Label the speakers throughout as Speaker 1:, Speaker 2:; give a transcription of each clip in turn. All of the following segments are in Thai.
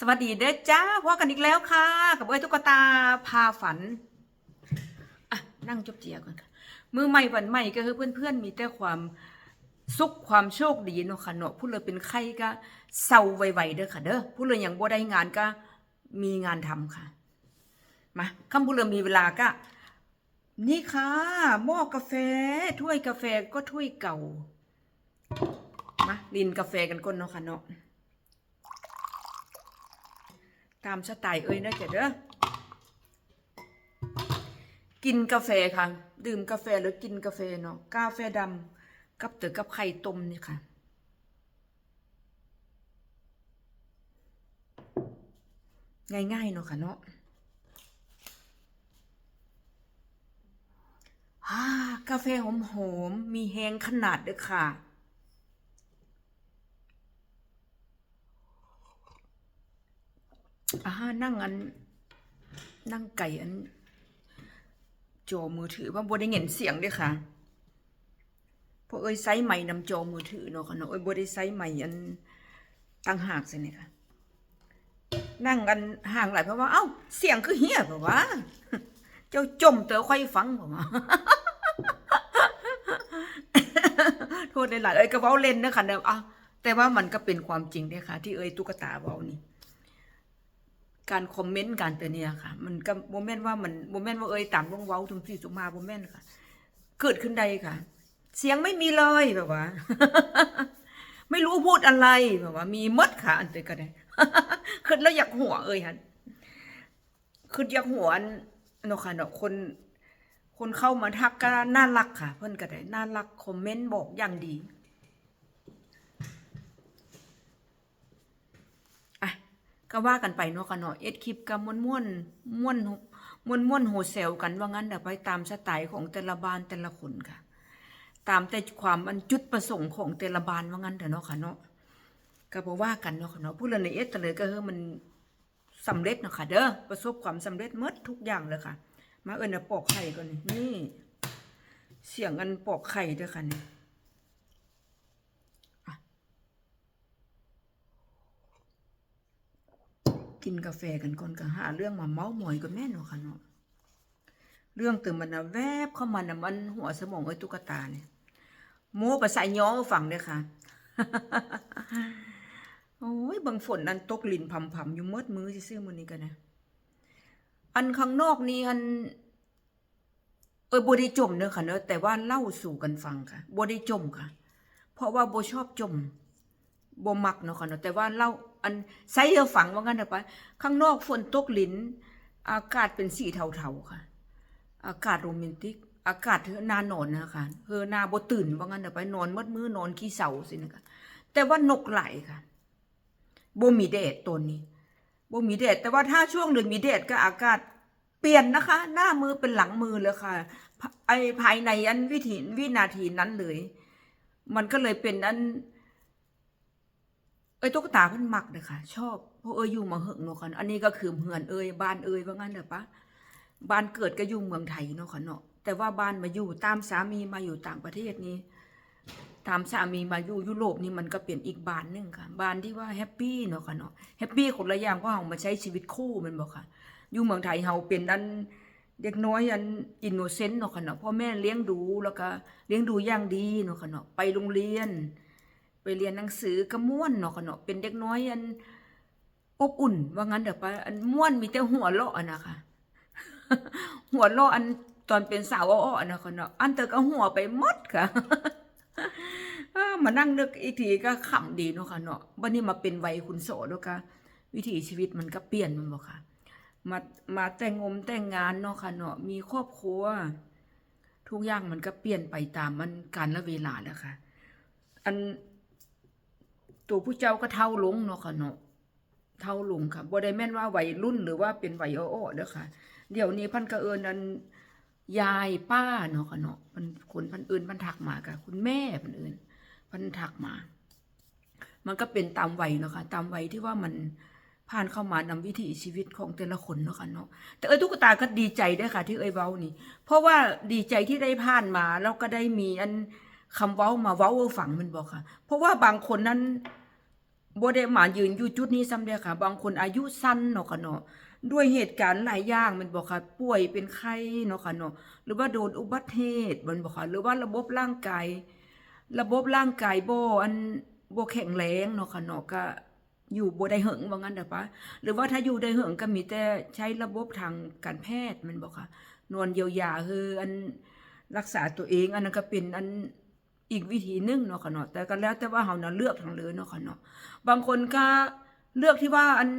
Speaker 1: สวัสดีเด้อจ้าพบกันอีกแล้วค่ะ กับเอ้ยตุ๊กตาพาฝันอะนั่งจบเจียก่อนค่ะมือใหม่วันใหม่ก็คือเพื่อนๆ มีแต่ความสุขความโชคดีเนาะค่ะเนาะผู้เลยเป็นไข้ก็เศร้าไวๆเด้อค่ะเด้อผู้เลยอยังบ่ได้งานก็มีงานทำค่ะมาคำผู้เลยมีเวลาก็ นี่ค่ะหม้อกาแฟ ถ้วยกาแฟก็ถ้วยเก่ามาลินกาแฟกันก่อนเนาะค่ะเนาะ ตามสไตล์เอ้ยนะจ๊ะเด้อกินกาแฟค่ะ ดื่มกาแฟหรือกินกาแฟเนาะกาแฟดำกับเต๋อกับไข่ต้มนี่ค่ะง่ายๆเนาะค่ะเนาะฮ่ากาแฟหอมๆ มีแหงขนาดเด้อค่ะ อ่านั่งอัน นั่งไก่อันจอมือถือว่าบ่ได้เห็นเสียงด้อค่ะเพราะเอ้ยไซส์ใหม่นำจอมือถือเนาะค่ะเนาะเอ้ยบ่ได้ไซส์ใหม่อันตั้งหากสิเนี่ยค่ะนั่งกันห่างหลายเพราะว่าเอ้าเสียงคือเฮียเปล่าวะเจ้าจมเตอค่อยฟังเปล่าวะโทษหลายๆเอ้ยก็เว้าเล่นเด้อค่ะเด้อะแต่ว่ามันก็เป็นความจริงเด้อค่ะ ที่เอ้ยตุ๊กตาเว้านี่ การคอมเมนต์การเตือนเนี่ยค่ะ มันก็โมเมนต์ว่ามันโมเมนต์ว่าเอ้ยตามลงเว้าทุงสี่สุมาโมเมนต์ค่ะ เกิดขึ้นใดค่ะ เสียงไม่มีเลยแบบว่า ไม่รู้พูดอะไรแบบว่า มีมดค่ะ อันเตยก็ได้ขึ้นแล้วอยากหัวเอ้ยฮันขึ้นอยากหัวเนาะค่ะเนาะคน คนเข้ามาทักก็น่ารักค่ะ เพื่อนก็ได้น่ารักคอมเมนต์บอกอย่างดี อะ ก็ว่ากันไปเนาะค่ะเนาะเอ็ดคลิปกับม่วนม่วนม่วนม่วนม่วนโฮเซลกันว่างั้นเดี๋ยวไปตามสไตล์ของแต่ละบ้านแต่ละคนค่ะ ตามแต่ความอันจุดประสงค์ของแต่ละบ้านว่างั้นเถอะเนาะค่ะเนาะก็บ่ว่ากันเนาะค่ะเนาะผู้เล่นในเอ็ดเลยก็คือมันสำเร็จเนาะค่ะเด้อประสบความสำเร็จหมดทุกอย่างเลยค่ะ มาเอิ้นน่ะปอกไข่ก่อนนี่เสียงอันปอกไข่เด้อค่ะนี่ กินกาแฟกันก่อนก็หาเรื่องมาเมาส์มอยกับแม่นาะค่ะเนาะเรื่องตื่นมันนะแวบเข้ามานะมันหัวสมองไอ้ตุ๊กตาเนี่ยโม้ภาษาย้อฝั่งเด้อค่ะโอ้ยบางฝนนั้นตกลินพำพำๆอยู่เมดมือซื่อๆมื้อนี้กันนะอันข้างนอกนี่อันเออบ่ได้จมเด้อค่ะเนอะแต่ว่าเล่าสู่กันฟังค่ะบ่ได้จมค่ะ เพราะว่าบ่ชอบจมบ่มักเนาะค่ะเนาะแต่ว่าเล่า อันไซเออฝังว่างั้นเถอะไปข้างนอกฝนตกลิน อากาศเป็นสีเทาๆค่ะ อากาศโรแมนติก อากาศเธอนานอนนะคะเฮอนาบ่ตื่นว่างั้นเถอะไปนอนมืดมือนอนขี้เสาสินะคะแต่ว่านกไหลค่ะบ่มีแดดตัวนี้บ่มีแดดแต่ว่าถ้าช่วงเดือนมีแดดก็อากาศเปลี่ยนนะคะ หน้ามือเป็นหลังมือเลยค่ะ ไอภายในอันวิถีวินาทีนั้นเลย มันก็เลยเป็นอัน อ้ยตุ๊กตาเพิ่นมักเลยค่ะ ชอบเพราะเอ้ยอยู่มาเหิงเนาะค่ะอันนี้ก็คือเหือนเอ้ยบ้านเอ้ยว่างั้นเถอะปะบ้านเกิดก็อยู่เมืองไทยเนาะค่ะเนาะแต่ว่าบ้านมาอยู่ตามสามีมาอยู่ต่างประเทศนี้ตามสามีมาอยู่ยุโรปนี่มันก็เปลี่ยนอีกบ้านหนึงค่ะบ้านที่ว่าแฮปปี้เนาะค่ะเนาะแฮปปี้คนละอย่างเพราะเฮามาใช้ชีวิตคู่มันบอกค่ะ อยู่เมืองไทยเฮาเป็นอันเด็กน้อยอันอินโนเซนต์เนาะค่ะเนาะพ่อแม่เลี้ยงดูแล้วก็เลี้ยงดูอย่างดีเนาะค่ะเนาะไปโรงเรียน ไปเรียนหนังสือกระม่วนเนาะค่ะเนาะเป็นเด็กน้อยอันอบอุ่น ว่างั้นเดี๋ยวไปอันม่วนมีแต่หัวเราะนะคะหัวเราะอันตอนเป็นสาวอ้อๆนะคะเนาะอันเตอก็หัวไปมดค่ะมานั่งนึกอีกทีก็ขำดีเนาะค่ะเนาะวันนี้มาเป็นวัยคุณโสแล้วก็วิถีชีวิตมันก็เปลี่ยนมันบอกค่ะ มามาแต่งงมแต่งงานเนาะค่ะเนาะมีครอบครัว ทุกอย่างมันก็เปลี่ยนไปตามมันการละเวลาแล้วค่ะ อัน ตัวผู้เจ้าก็เท่าลงเนาะค่ะเนาะเท่าลงค่ะบ่ได้แม่นว่าวัยรุ่นหรือว่าเป็นวัยอ้อเด้อค่ะ เดี๋ยวนี้พันก็เอิญนันยายป้าเนาะค่ะเนาะมันคนพันเอิญพันทักมาค่ะ คุณแม่พันเอิญพันทักมา มันก็เป็นตามวัยเนาะค่ะ ตามวัยที่ว่ามันผ่านเข้ามานำวิถีชีวิตของแต่ละคนเนาะค่ะเนาะแต่เอ้ยตุ๊กตาก็ดีใจด้วยค่ะ ที่เอ้ยเว้านี่ เพราะว่าดีใจที่ได้ผ่านมาแล้วก็ได้มีอัน คำเว้ามาเว้าฝังมันบอกค่ะ เพราะว่าบางคนนั้นบ่ได้มายืนอยู่จุดนี้ซ้ำเด้อค่ะ บางคนอายุสั้นเนาะค่ะเนาะด้วยเหตุการณ์หลายอย่างมันบ่ค่ะ ป่วยเป็นไข้เนาะค่ะเนาะหรือว่าโดนอุบัติเหตุมันบ่ค่ะหรือว่าระบบร่างกายระบบร่างกายโบอันโบแข็งแรงเนาะค่ะเนาะก็อยู่บ่ได้เหิงว่างั้นเด้อปะหรือว่าถ้าอยู่ได้เหิงก็มีแต่ใช้ระบบทางการแพทย์มันบ่ค่ะนวลเยียวยาคืออันรักษาตัวเองอันนั้นก็เป็นอัน อีกวิธีหนึงเนาะค่ะเนาะแต่ก็แล้วแต่ว่าเฮานะเลือกทางเลยเนาะค่ะเนาะบางคนก็เลือกที่ว่าอัน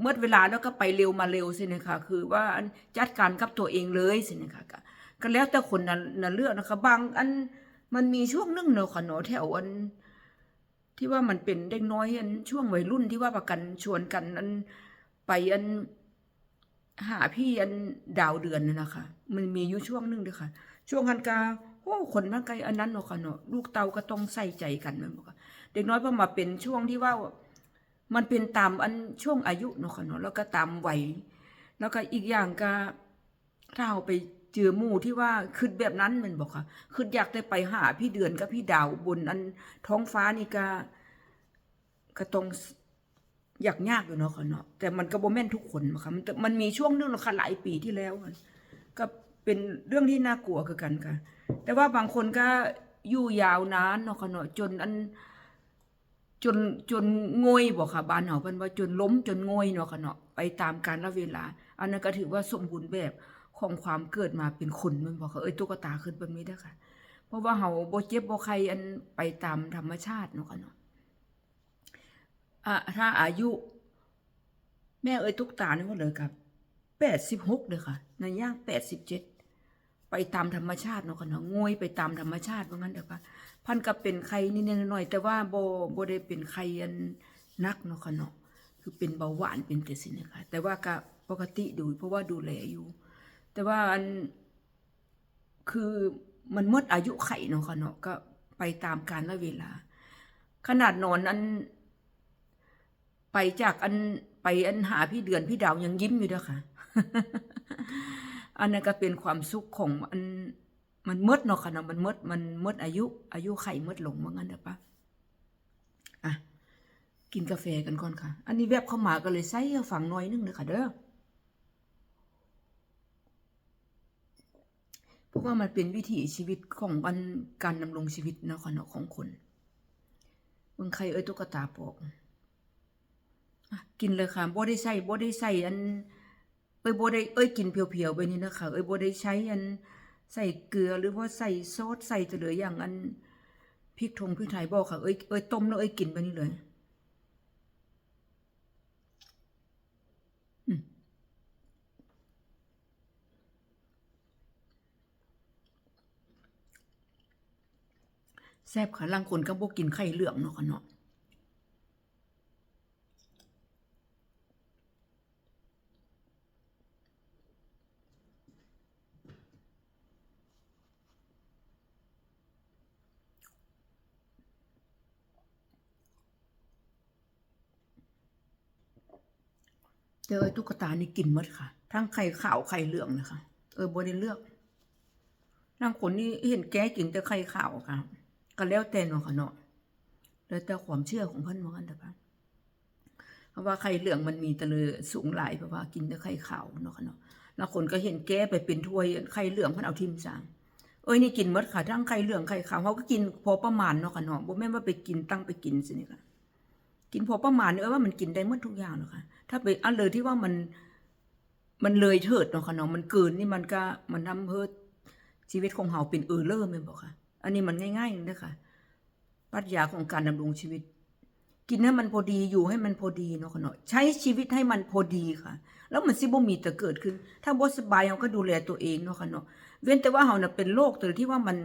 Speaker 1: เมื่อเวลาแล้วก็ไปเร็วมาเร็วสินะคะคือว่าอันจัดการกับตัวเองเลยสินะคะก็ก็แล้วแต่คนนั้นนั้นเลือกนะคะ บางอันมันมีช่วงนึงเนาะค่ะเนาะแถวอันที่ว่ามันเป็นเด็กน้อยอันช่วงวัยรุ่นที่ว่าประกันชวนกันอันไปอันหาพี่อันดาวเดือนน่ะนะคะ มันมีอยู่ช่วงนึงด้อค่ะ ช่วงหันกา โอ้คนมันไกลอันนั้นเนาะค่ะเนาะลูกเตาก็ต้องใส่ใจกันม่นบ่ค่ะเด็กน้อยพอมาเป็นช่วงที่ว่า มันเป็นตามอันช่วงอายุเนาะค่ะเนาะแล้วก็ตามวัยแล้วก็อีกอย่างก็ถ้าเราไปเจอหมู่ที่ว่าคือแบบนั้นมันบอกค่ะคืออยากได้ไปหาพี่เดือนกับพี่ดาวบนอันท้องฟ้านี่ก็ก็ต้องอยากยากอยู่เนาะค่ะเนาะแต่มันก็บ่แม่นทุกคนนะคะมันมันมีช่วงนึงเนาะค่ะหลายปีที่แล้วอะ เป็นเรื่องที่น่ากลัวคือกันค่ะ แต่ว่าบางคนก็อยู่ยาวนานเนาะค่ะเนาะจนอันจนจนงวยบอกค่ะบ้านเฮาเพิ่นว่าจนล้มจนงวยเนาะค่ะเนาะไปตามกาลเวลา อันนั้นก็ถือว่าสมบูรณ์แบบของความเกิดมาเป็นคนมันบอกค่ะเอ้ยตุ๊กตาขึ้นแบบนี้เด้อค่ะ เพราะว่าเฮาบ่เจ็บบ่ไข้อันไปตามธรรมชาติเนาะค่ะเนาะอะถ้าอายุ แม่เอ้ยตุ๊กตานี่ว่าเลยกับ86เด้อค่ะในย่าง87 ไปตามธรรมชาติเนาะค่ะเนาะงวยไปตามธรรมชาติว่างั้นเด้อค่ะพันก็เป็นไข้นิดหน่อย แต่ว่าโบ่บ่ได้เป็นไข้อันนักเนาะค่ะเนาะคือเป็นเบาหวานเป็นแต่สินะคะแต่ว่าก็ปกติดูเพราะว่าดูแลอยู่ แต่ว่าอันคือมันหมดอายุไข่เนาะค่ะเนาะก็ไปตามกาลและเวลา ขนาดนอนอัน ไปจากอันไปอันหาพี่เดือนพี่ดาวยังยิ้มอยู่เด้อค่ะ อันนั้นก็เป็นความสุขของอันมันหมดเนาะค่ะเนาะมันหมดมันหมดอายุ อายุไขหมดหลงว่างั้นเด้อปะอะกินกาแฟกันก่อนค่ะ อันนี้แวบเข้ามาก็เลยใส่ฝั่งน้อยนึงเลยค่ะเด้อเพราะว่ามันเป็นวิถีชีวิตของวันการดำรงชีวิตเนาะค่ะเนาะของคนเบิ่งใครเอ้ยตุ๊กตาปอกอกินเลยค่ะบ่ได้ใส่บ่ได้ใส่อัน เอ้ยบ่ได้เอ้ยกินเพียวๆไปนี่นะคะเอ้ยบ่ได้ใช้อันใส่เกลือหรือว่าใส่ซอสใส่แต่เหลืออย่างอันพริกทงพริกไทยบอกค่ะเอ้ยเอ้ยต้มแล้วเอ้ยกินไปนี่เลยแซ่บค่ะล่างคนก็บ่กินไข่เหลืองเนาะค่ะเนาะ เจอตุ๊กตานี่กินมดค่ะ ทั้งไข่ขาวไข่เหลืองนะคะ เออบ่ได้เลือกล่างคนนี่เห็นแก้กินแต่ไข่ขาวค่ะก็แล้วแต่เนาะค่ะเนาะแล้วแต่ความเชื่อของเพิ่นว่ากันเถอะค่ะเพราะว่าไข่เหลืองมันมีตะเลยสูงหลายเพราะว่ากินแต่ไข่ขาวเนาะค่ะเนาะแล้วคนก็เห็นแก้ไปเป็นถ้วยไข่เหลืองเพิ่นเอาทิมซางเอ้ยนี่กินมดค่ะทั้งไข่เหลืองไข่ขาวเขาก็กินพอประมาณเนาะค่ะเนาะบ่แม่นว่าไปกินตั้งไปกินสินี่ค่ะ กินพอประมาณเออว่ามันกินได้หมดทุกอย่างเนาะค่ะถ้าไปอันเลยที่ว่ามันมันเลยเถิดเนาะค่ะเนาะมันเกินนี่มันก็มันทำเพื่อชีวิตของเฮาเป็นเออเลอร์แม่นบ่ค่ะ อันนี้มันง่ายๆเด้อค่ะปรัชญาของการดำรงชีวิต กินให้มันพอดีอยู่ให้มันพอดีเนาะค่ะเนาะใช้ชีวิตให้มันพอดีค่ะ แล้วมันสิบ่มีแต่เกิดขึ้น ถ้าบ่สบายเฮาก็ดูแลตัวเองเนาะค่ะเนาะเว้นแต่ว่าเฮาน่ะเป็นโรคตัวที่ว่ามัน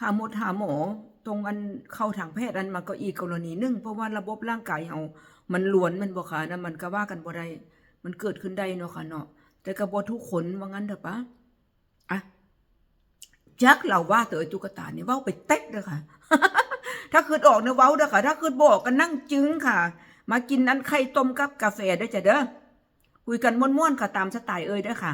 Speaker 1: หาหมดหาหมอ ตรงอันเข้าทางแพทย์อันมาก็อีกกรณีนึงเพราะว่าระบบร่างกายเฮามันล้วนมันบ่ค่ะนะมันก็ว่ากันบ่ได้มันเกิดขึ้นได้เนาะค่ะเนาะแต่ก็บ่ทุกคนว่างั้นเด้อปะอะจักเราว่าเตอไอ้ตุ๊กตาเนี่ยเว้าไปเต็กเด้อค่ะ ถ้าคืดออกเนี่ยเว้าเด้อค่ะ ถ้าคืดบอกก็นั่งจึงค่ะ มากินนั้นไข่ต้มกับกาแฟได้จ้ะเด้อคุยกันม่วนๆค่ะตามสไตล์เอ้ยเด้อค่ะ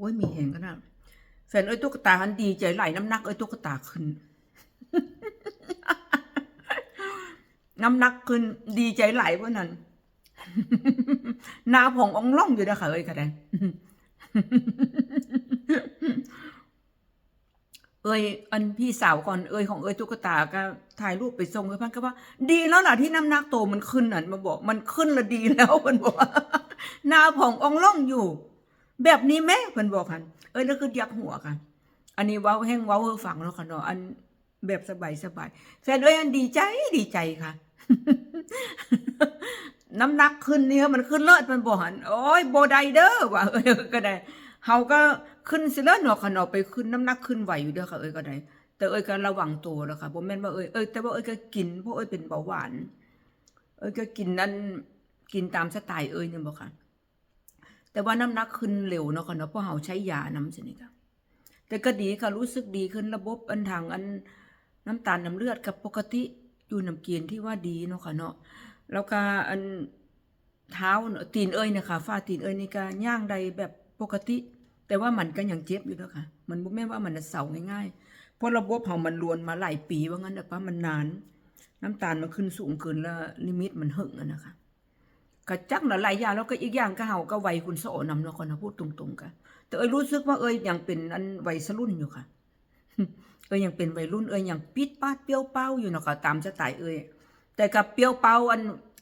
Speaker 1: โอ้ยมีเห็นกันนะแฟนเอ้ยตุ๊กตาหันดีใจไหลน้ำหนักเอ้ยตุ๊กตาขึ้น น้ำหนักขึ้นดีใจไหลเพราะนั้นนาผององล่องอยู่นะค่ะเอ้ยกระไดเอ้ยอันพี่สาวก่อนเอ้ยของเอ้ยตุ๊กตาก็ถ่ายรูปไปส่งให้พันก็ว่า ดีแล้วล่ะที่น้ำหนักโตมันขึ้นน่ะมาบอก มันขึ้นและดีแล้วมันบอกหนาผององล่องอยู่ แบบนี้แม่เพิ่นบอกคันเอ้ยแล้วคือยักหัวกัน อันนี้เว้าแห้งเว้าเฮอฟังแล้วค่ะเนาะอันแบบสบายสบายแฟนเอ้ยอันดีใจดีใจค่ะ น้ำหนักขึ้นเนี่ยมันขึ้นเลิศมันบ่หันโอ้ยบ่ไดเด้อว่าเอ้ยก็ได้เฮาก็ขึ้นสิเลิศเนาะค่ะเนาะไปขึ้นน้ำหนักขึ้นไหวอยู่เด้อค่ะเอ้ยก็ได้แต่เอ้ยก็ระวังตัวแล้วค่ะบ่แม่นว่าเอ้ยเอ้ยแต่ว่าเอ้ยก็กินเพราะเอ้ยเป็นเบาหวาน เอ้ยก็กินนั่นกินตามสไตล์เอ้ยเนี่ยบ่ค่ะ แต่ว่าน้ำหนักขึ้นเร็วเนาะค่ะเนาะเพราะเฮาใช้ยานำสินี่ค่ะแต่ก็ดีค่ะรู้สึกดีขึ้นระบบอันทางอันน้ำตาลน้ำเลือดกับปกติอยู่น้ำเกณฑ์ที่ว่าดีเนาะค่ะเนาะแล้วก็อันเท้าเนอะตีนเอ้ยนี่ยค่ะฝ้าตีนเอ้ยนี่ก็ย่างใดแบบปกติ แต่ว่ามันก็ยังเจ็บอยู่เด้อค่ะ มันบ่แม่ว่ามันจะเสาง่ายๆเพราะระบบเฮามันลวนมาหลายปีว่างั้นเด้อปะมันนาน น้ำตาลมันขึ้นสูงเกินแล้วลิมิตมันหึงอะนะคะ ก็จักน่ะหลายอย่างแล้วก็อีกอย่างก็เฮาก็วัยคุณโสนำเนาะคนนะพูดตรงๆกันแต่เอ้ยรู้สึกว่าเอ้ยยังเป็นอันวัยสรุ่นอยู่ค่ะ เอ้ยยังเป็นวัยรุ่นเอ้ยยังปิดปาดเปรี้ยวเป้าอยู่เนาะค่ะตามสไตล์เอ้ยแต่กับเปรี้ยวเป้าอัน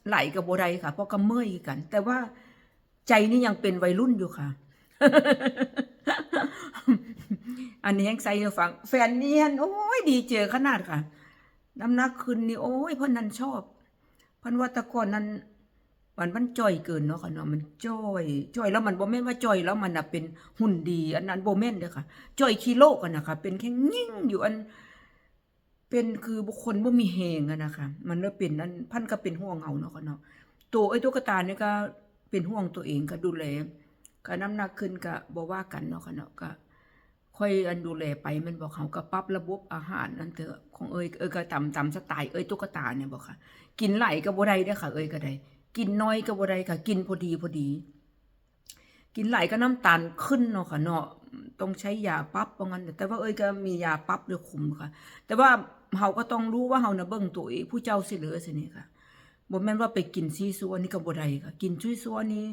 Speaker 1: ไหลกับโบไดค่ะ เพราะก็เมื่อยกัน แต่ว่าใจนี่ยังเป็นวัยรุ่นอยู่ค่ะ อันนี้แห้งใส่ฟัง แฟนเนียนโอ้ยดีเจอขนาดค่ะ น้ำหนักขึ้นนี่โอ้ยเพิ่นนั้นชอบพิ่นว่าแตก่อนนั้น มันมันจ่อยเกินเนาะค่ะเนาะมันจ่อยจ่อยแล้วมันบ่แม่นว่าจ่อยแล้วมันน่ะเป็นหุ่นดี อันนั้นบ่แม่นเด้อค่ะจ่อยกิโลกันนะคะเป็นแค่ยิ่งอยู่อัน เป็นคือบุคคลบ่มีแหงอะนะคะมันเลยเป็นอันพันก็เป็นห่วงเอาเนาะค่ะเนาะตัวไอ้ตุ๊กตานี่ก็เป็นห่วงตัวเองก็ดูแลก็น้ำหนักขึ้นก็บ่ว่ากันเนาะค่ะเนาะก็ค่อยอันดูแลไปมันบอกเขาก็ปรับระบบอาหารนั่นเถอะของเอ้ยเอ้ยก็ตามตามสไตล์เอ้ยตุ๊กตาเนี่ยบอกค่ะ กินไหลก็บ่ได้เด้อค่ะ เอ้ยก็ได้ กินน้อยก็บ่ได้ค่ะ กินพอดีพอดี กินไหลก็น้ำตาลขึ้นเนาะค่ะเนาะต้องใช้ยาปรับว่างั้นแต่ว่าเอ้ยก็มียาปรับด้วยคุมค่ะ แต่ว่าเฮาก็ต้องรู้ว่าเฮาน่ะเบิ่งตัวเองผู้เจ้าสิเหลือสินี่ค่ะบ่แม่นว่าไปกินซีซัวนี่ก็บ่ได้ค่ะ กินซุยซัวนี่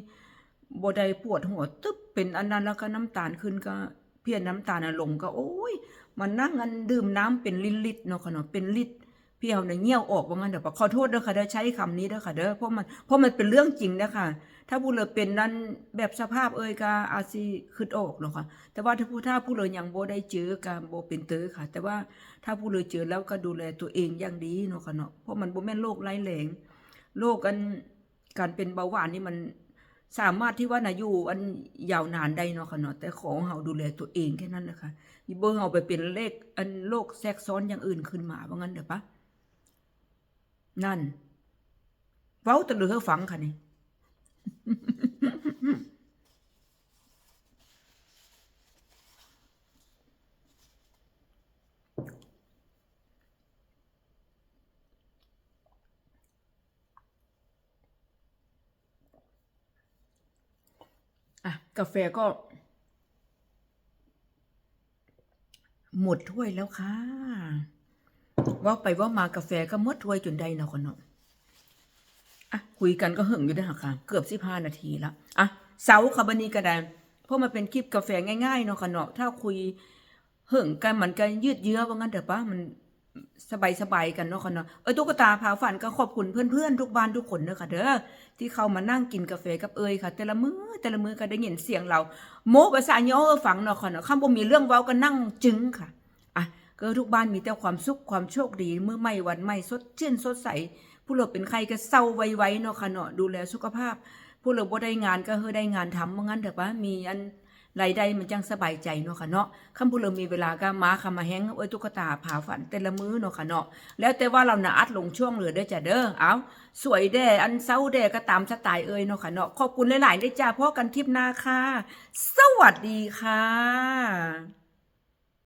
Speaker 1: บ่ได้ปวดหัวตึ๊บเป็นอันนั้นแล้วก็น้ำตาลขึ้นก็เพี้ยนน้ำตาลน่ะลงก็โอ้ยมันนั่งอันดื่มน้ำเป็นลิตรๆเนาะค่ะเนาะเป็นลิตร พี่เอาเนี่ยเงี้ยวออกว่างั้นเดี๋ยวขอโทษเด้อค่ะเด้อใช้คำนี้เด้อค่ะเด้อเพราะมันเพราะมันเป็นเรื่องจริงนะคะถ้าผู้เลยเป็นนั้นแบบสภาพเอ่ยก็อาจสิคิดออกเนาะค่ะ แต่ว่าถ้าผู้ถ้าผู้เลยยังโบได้เจอก็บ่เป็นเตอค่ะ แต่ว่าถ้าผู้เลยเจอแล้วก็ดูแลตัวเองอย่างดีเนาะค่ะเนาะเพราะมันโบแม่นโรคไร้แรงโรคอันการเป็นเบาหวานนี่มันสามารถที่ว่าน่ะอยู่อันยาวนานได้เนาะค่ะเนาะแต่ของเฮาดูแลตัวเองแค่นั้นแหละค่ะอย่าเบิ่งเอาไปเป็นเลขอันโรคแทรกซ้อนอย่างอื่นขึ้นมาว่างั้นเด้อปะ นั่น เว้าแตะเหลือฟังค่ะนี่อะกาแฟก็ หมดถ้วยแล้วค่ะ ว่าไปว่ามากาแฟก็มดถ้วยจนได้เนาะคนเนาะอะคุยกันก็หึงอยู่ได้ค่ะ เกือบสิบห้านาทีละอะเสาร์ค่ะบันนี้ก็ได้เพราะมันเป็นคลิปกาแฟง่ายๆเนาะค่ะเนาะถ้าคุยหึงกันเหมันกันยืดเยื้อว่างั้นเถอะปะมันสบายๆกันเนาะค่ะเนาะเอ้ยตุ๊กตาพาฝันก็ขอบคุณเพื่อนๆทุกบ้านทุกคนเด้อค่ะเด้อที่เข้ามานั่งกินกาแฟกับเอ้ยค่ะ แต่ละมือแต่ละมือก็ได้ยินเสียงเรา โมภาษาย่อเออฟังเนาะค่ะเนาะคำบ่มีเรื่องเว้าก็นั่งจึ้งค่ะอะ ก็ทุกบ้านมีแต่ความสุขความโชคดีเมื้อใหม่วันใหม่สดชื่นสดใส ผู้เราเป็นใครก็เศร้าไวๆเนาะค่ะเนาะดูแลสุขภาพ ผู้เราบ่ได้งานก็เฮอได้งานทำว่างั้นเถอะปะมีอันรายได้มันจังสบายใจเนาะค่ะเนาะคำผู้เรามีเวลาก็มาคำมาแฮงเอ้ยตุ๊กตาผาฝันแต่ละมื้อเนาะค่ะเนาะแล้วแต่ว่าเราน่ะอัดลงช่วงเหลือเด้อจ้ะเด้อเอาสวยแด่อันเศร้าแด่ก็ตามสไตล์เอ้ยเนาะค่ะเนาะขอบคุณหลายๆเด้จ้าพ่อกันทิปหน้าค่ะ สวัสดีค่ะ